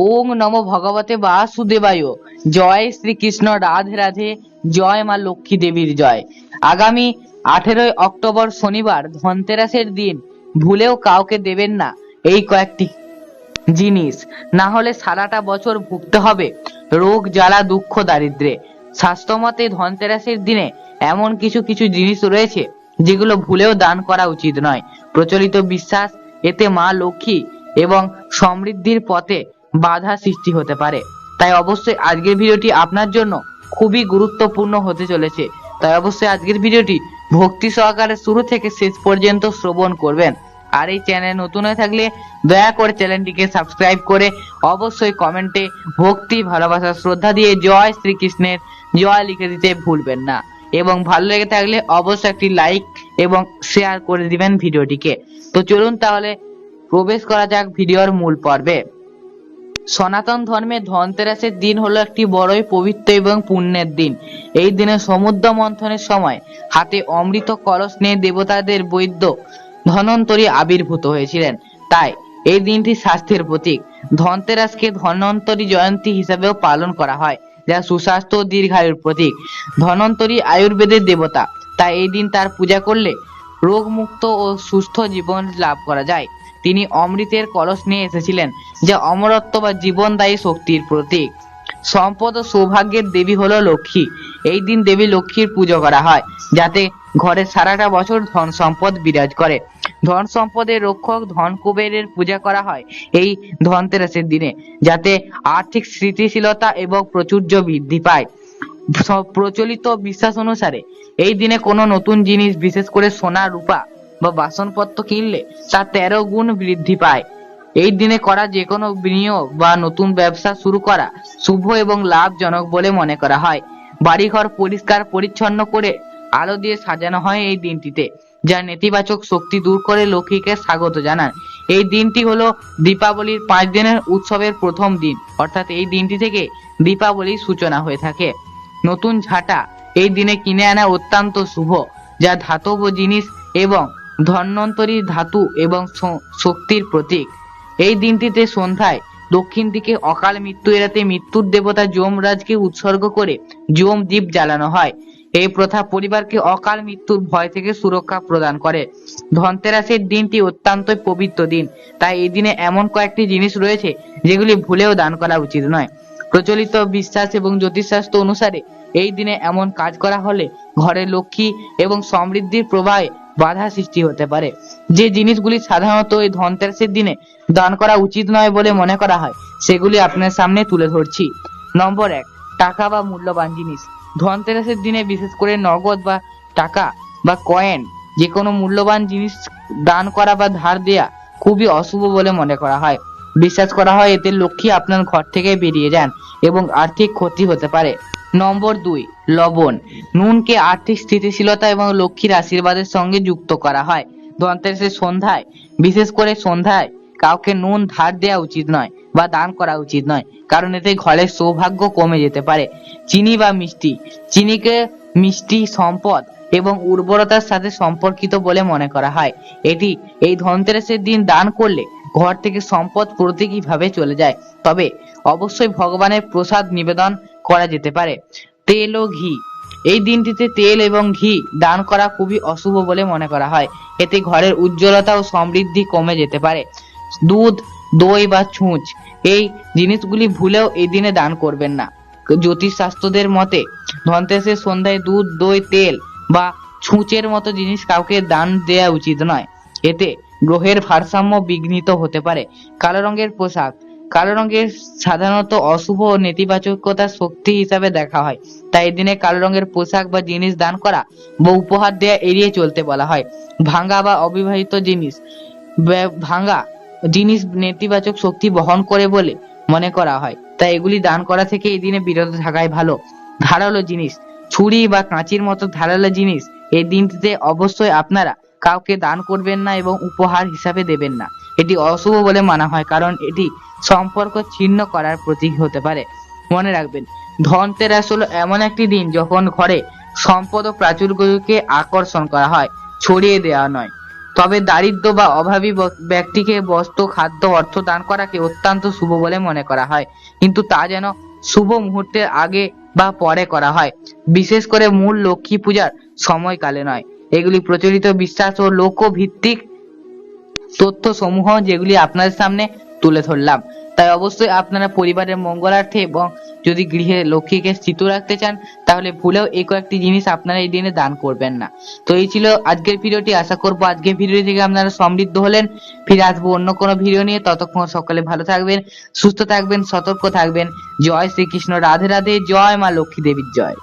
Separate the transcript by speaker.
Speaker 1: ওং নম ভগবতে বাসুদেবায়। জয় শ্রীকৃষ্ণ, রাধে রাধে, জয় মা লক্ষ্মী দেবীর জয়। আগামী আঠেরোই অক্টোবর শনিবার ধনতেরাসের দিন, ভুলেও কাউকে দেবেন না এই কয়েকটি জিনিস। না হলে সারাটা বছর ভুগতে হবে রোগ, জ্বালা, দুঃখ দারিদ্রে স্বাস্থ্যমতে ধনতেরাসের দিনে এমন কিছু কিছু জিনিস রয়েছে যেগুলো ভুলেও দান করা উচিত নয়। প্রচলিত বিশ্বাস, এতে মা লক্ষ্মী এবং সমৃদ্ধির পথে বাধা সৃষ্টি হতে পারে। তাই অবশ্যই আজকের ভিডিওটি আপনার জন্য খুবই গুরুত্বপূর্ণ হতে চলেছে। তাই অবশ্যই আজকের ভিডিওটি ভক্তি সহকারে শুরু থেকে শেষ পর্যন্ত শ্রবণ করবেন। আর এই চ্যানেল নতুন হয়ে থাকলে দয়া করে চ্যানেলটিকে সাবস্ক্রাইব করে অবশ্যই কমেন্টে ভক্তি, ভালোবাসা, শ্রদ্ধা দিয়ে জয় শ্রীকৃষ্ণের জয় লিখে দিতে ভুলবেন না। এবং ভালো লেগে থাকলে অবশ্যই একটি লাইক এবং শেয়ার করে দিবেন ভিডিওটিকে। তো চলুন তাহলে প্রবেশ করা যাক ভিডিওর মূল পর্বে। সনাতন ধর্মে ধনতেরাসের দিন হলো একটি বড়ই পবিত্র এবং পুণ্যের দিন। এই দিনে সমুদ্র মন্থনের সময় হাতে অমৃত কলস নিয়ে দেবতাদের বৈদ্য ধনন্তরী আবির্ভূত হয়েছিলেন। তাই এই দিনটি স্বাস্থ্যের প্রতীক। ধনতেরাসকে ধনন্তরী জয়ন্তী হিসাবেও পালন করা হয়, যা সুস্বাস্থ্য ও দীর্ঘায়ুর প্রতীক। ধনন্তরী আয়ুর্বেদের দেবতা, তাই এই দিন তার পূজা করলে রোগমুক্ত ও সুস্থ জীবন লাভ করা যায়। তিনি অমৃতের কলস নিয়ে এসেছিলেন, যা অমরত্ব বা জীবনদায়ী শক্তির প্রতীক। সম্পদ ও সৌভাগ্যের দেবী হলো লক্ষ্মী। এই দিন দেবী লক্ষ্মীর পুজো করা হয়, যাতে ঘরে সারাটা বছর ধন সম্পদ বিরাজ করে। ধন সম্পদের রক্ষক ধন কুবেরের পূজা করা হয় এই ধনতেরাসের দিনে, যাতে আর্থিক স্থিতিশীলতা এবং প্রচুর্য বৃদ্ধি পায়। প্রচলিত বিশ্বাস অনুসারে, এই দিনে কোনো নতুন জিনিস, বিশেষ করে সোনা, রূপা বা বাসনপত্র কিনলে তা তেরো গুণ বৃদ্ধি পায়। এই দিনে করা যে কোনো বিনিয়োগ বা নতুন ব্যবসা শুরু করা শুভ এবং লাভজনক বলে মনে করা হয়। বাড়িঘর পরিষ্কার পরিচ্ছন্ন করে আলো দিয়ে সাজানো হয় এই দিনটিতে, যা নেতিবাচক শক্তি দূর করে লক্ষ্মীকে স্বাগত জানান এই দিনটি হলো দীপাবলির পাঁচ দিনের উৎসবের প্রথম দিন, অর্থাৎ এই দিনটি থেকে দীপাবলির সূচনা হয়ে থাকে। নতুন ঝাঁটা এই দিনে কিনে আনা অত্যন্ত শুভ, যা ধাতব জিনিস এবং ধন্বন্তরী ধাতু এবং শক্তির প্রতীক। এই দিনটিতে সন্ধ্যায় দক্ষিণ দিকে অকাল মৃত্যু এড়াতে মৃত্যুর দেবতা যমরাজকে উৎসর্গ করে যম দ্বীপ জ্বালানো হয়। এই প্রথা পরিবারকে অকাল মৃত্যুর ভয় থেকে সুরক্ষা প্রদান করে। ধনতেরাসের দিনটি অত্যন্তই পবিত্র দিন। তাই এই দিনে এমন কয়েকটি জিনিস রয়েছে যেগুলি ভুলেও দান করা উচিত নয়। প্রচলিত বিশ্বাস এবং জ্যোতিষশাস্ত্র অনুসারে এই দিনে এমন কাজ করা হলে ঘরে লক্ষ্মী এবং সমৃদ্ধির প্রবাহে বাধা সৃষ্টি হতে পারে। যে জিনিসগুলি সাধারণত এই ধনতেরাসের দিনে দান করা উচিত নয় বলে মনে করা হয়, সেগুলি আপনার সামনে তুলে ধরছি। নম্বর এক, টাকা বা মূল্যবান জিনিস। ধনতেরাসের দিনে বিশেষ করে নগদ বা টাকা বা কয়েন যে কোনো মূল্যবান জিনিস দান করা বা ধার দেয়া খুবই অশুভ বলে মনে করা হয়। বিশ্বাস করা হয় এতে লক্ষ্মী আপনার ঘর থেকে বেরিয়ে যান এবং আর্থিক ক্ষতি হতে পারে। নম্বর দুই, লবণ। নুনকে আর্থিক স্থিতিশীলতা এবং লক্ষ্মীর আশীর্বাদের সঙ্গে যুক্ত করা হয়। ধনতেরাসের সন্ধ্যায়, বিশেষ করে সন্ধ্যায়, কাউকে নুন ধার দেওয়া উচিত নয় বা দান করা উচিত নয়, কারণ এতে ঘরের সৌভাগ্য কমে যেতে পারে। চিনি বা মিষ্টি, চিনিকে মিষ্টি সম্পদ এবং উর্বরতার সাথে সম্পর্কিত বলে মনে করা হয়। এটি, এই ধনতেরাসের দিন দান করলে ঘর থেকে সম্পদ প্রতীকীভাবে চলে যায়। তবে, অবশ্যই ভগবানের প্রসাদ নিবেদন করা যেতে পারে। তেল ও ঘি। এই দিনটিতে তেল এবং ঘি দান করা খুবই অশুভ বলে মনে করা হয়। এতে ঘরের উজ্জ্বলতা ও সমৃদ্ধি কমে যেতে পারে। দুধ, দই বা ছুঁচ, এই জিনিসগুলি ভুলেও এই দিনে দান করবেন না। জ্যোতিষ শাস্ত্রদের মতে, ধনতেরাসের সন্ধ্যায় দুধ, দই, তেল বা ছুঁচের মতো জিনিস কাউকে দান দেওয়া উচিত নয়। এতে গ্রহের ভারসাম্য বিঘ্নিত হতে পারে। কালো রঙের পোশাক কালো রঙের সাধারণত অশুভ ও নেতিবাচকতার শক্তি হিসাবে দেখা হয়। তাই দিনে কালো রঙের পোশাক বা জিনিস দান করা বা উপহার দেওয়া এড়িয়ে চলতে বলা হয়। ভাঙা বা অবিবাহিত জিনিস ব্যা- ভাঙা জিনিস নেতিবাচক শক্তি বহন করে বলে মনে করা হয়। তাই এগুলি দান করা থেকে এই দিনে বিরত থাকাই ভালো। ধারালো জিনিস, ছুরি বা কাঁচির মতো ধারালো জিনিস এই দিনটিতে অবশ্যই আপনারা কাউকে দান করবেন না এবং উপহার হিসাবে দেবেন না। এটি অশুভ বলে মানা হয়, কারণ এটি সম্পর্ক ছিন্ন করার প্রতীক হতে পারে। মনে রাখবেন, ধনতেরাস হলো এমন একটি দিন যখন ঘরে সম্পদ ও প্রাচুর্যকে আকর্ষণ করা হয়, ছড়িয়ে দেওয়া নয়। তবে দারিদ্র বা অভাবী ব্যক্তিকে বস্ত্র খাদ্য, অর্থ দান করাকে অত্যন্ত শুভ বলে মনে করা হয়। কিন্তু তা যেন শুভ মুহূর্তের আগে বা পরে করা হয়। বিশেষ করে মূল লক্ষ্মী পূজার সময়কালে নয়। এগুলি প্রচলিত বিশ্বাস ও লোকভিত্তিক তথ্য সমূহ যেগুলি আপনাদের সামনে তুলে ধরলাম। তাই অবশ্যই আপনারা পরিবারের মঙ্গলার্থে এবং যদি গৃহে লক্ষ্মীকে স্থিত রাখতে চান, তাহলে ভুলেও এই কয়েকটি জিনিস আপনারা এই দিনে দান করবেন না। তো এই ছিল আজকের ভিডিওটি। আশা করব আজকের ভিডিও থেকে আপনারা সমৃদ্ধ হলেন। ফিরে আসব অন্য কোনো ভিডিও নিয়ে। ততক্ষণ সকলে ভালো থাকবেন, সুস্থ থাকবেন, সতর্ক থাকবেন। জয় শ্রীকৃষ্ণ। রাধে রাধে। জয় মা লক্ষ্মী দেবীর জয়।